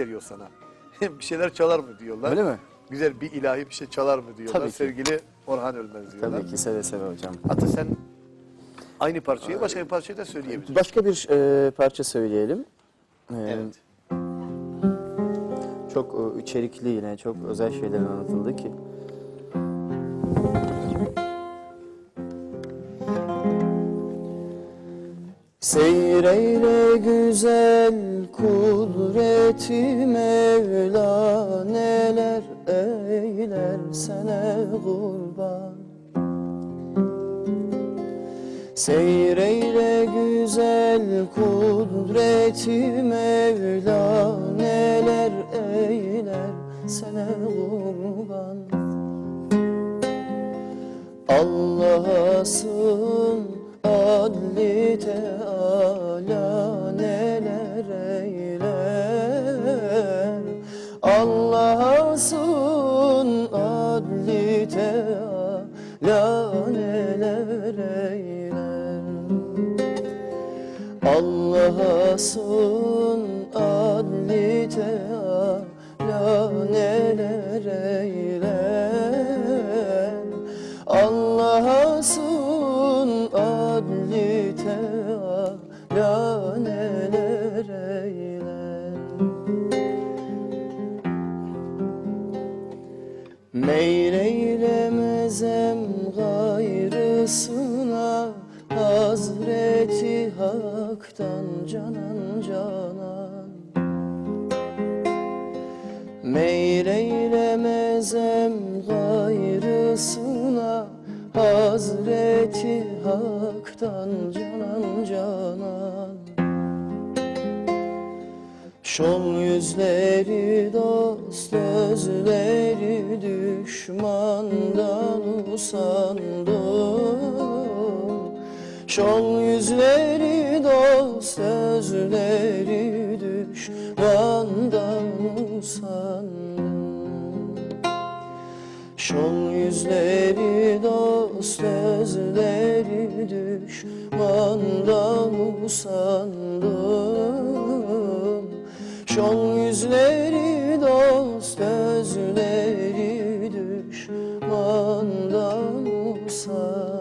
geliyor sana. bir şeyler çalar mı diyorlar. Öyle mi? Güzel bir ilahi bir şey çalar mı diyorlar. Tabii ki. Sevgili Orhan Ölmez diyorlar. Tabii ki seve seve hocam. Hatta sen aynı parçayı başka bir parçayı da söyleyebilirsin. Başka bir e, parça söyleyelim. E, Evet. Çok e, içerikli yine, çok özel şeyler anlatıldı ki. Seyreyle güzel kudreti Mevla neler eyler sana kurban. Seyreyle güzel kudreti Mevla neler eyler sana kurban. Allah'a sığın adli Teala neler eyler? Allah'a sığın adli Teala neler eyler? Allah'a sığın adli Teala neler eyler? Allah'a Teala neler eyler Meyreylemezem gayrısına Hazreti Hak'tan canan canan. Meyreylemezem gayrısına Hazreti Hak'tan canan canan. Şol yüzleri dost özleri düşmandan usandım Şol yüzleri dost özleri düşmandan usandım Şol yüzleri dost özleri düşmandan usandım. Şol yüzleri dost özleri düşmandan usandım.